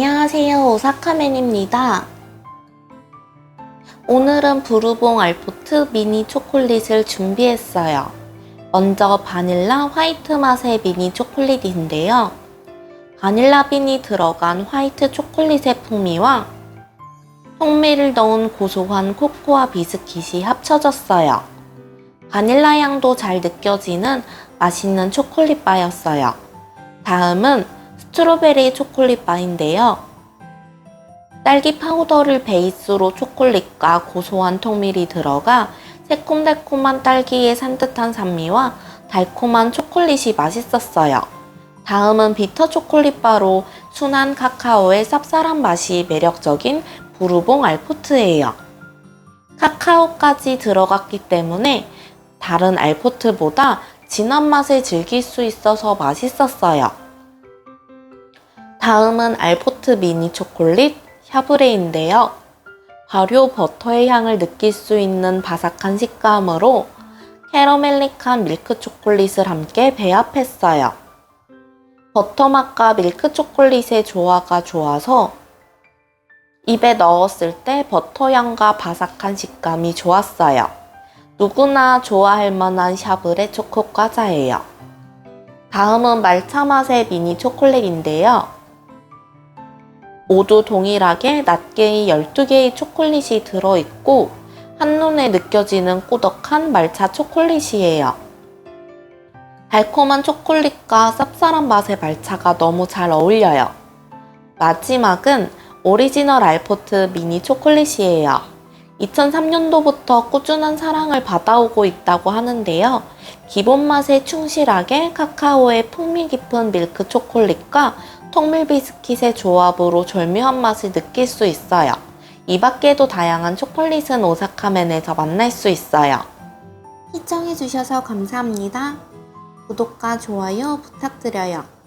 안녕하세요. 오사카맨입니다. 오늘은 부르봉 알포트 미니 초콜릿을 준비했어요. 먼저 바닐라 화이트 맛의 미니 초콜릿인데요. 바닐라 빈이 들어간 화이트 초콜릿의 풍미와 통밀을 넣은 고소한 코코아 비스킷이 합쳐졌어요. 바닐라 향도 잘 느껴지는 맛있는 초콜릿 바였어요. 다음은 스트로베리 초콜릿 바인데요. 딸기 파우더를 베이스로 초콜릿과 고소한 통밀이 들어가 새콤달콤한 딸기의 산뜻한 산미와 달콤한 초콜릿이 맛있었어요. 다음은 비터 초콜릿 바로 순한 카카오의 쌉쌀한 맛이 매력적인 부르봉 알포트예요. 카카오까지 들어갔기 때문에 다른 알포트보다 진한 맛을 즐길 수 있어서 맛있었어요. 다음은 알포트 미니 초콜릿 샤브레인데요. 발효 버터의 향을 느낄 수 있는 바삭한 식감으로 캐러멜릭한 밀크 초콜릿을 함께 배합했어요. 버터 맛과 밀크 초콜릿의 조화가 좋아서 입에 넣었을 때 버터 향과 바삭한 식감이 좋았어요. 누구나 좋아할 만한 샤브레 초코 과자예요. 다음은 말차 맛의 미니 초콜릿인데요. 모두 동일하게 낱개의 12개의 초콜릿이 들어있고 한눈에 느껴지는 꾸덕한 말차 초콜릿이에요. 달콤한 초콜릿과 쌉쌀한 맛의 말차가 너무 잘 어울려요. 마지막은 오리지널 알포트 미니 초콜릿이에요. 2003년도부터 꾸준한 사랑을 받아오고 있다고 하는데요. 기본 맛에 충실하게 카카오의 풍미 깊은 밀크 초콜릿과 통밀 비스킷의 조합으로 절묘한 맛을 느낄 수 있어요. 이 밖에도 다양한 초콜릿은 오사카맨에서 만날 수 있어요. 시청해주셔서 감사합니다. 구독과 좋아요 부탁드려요.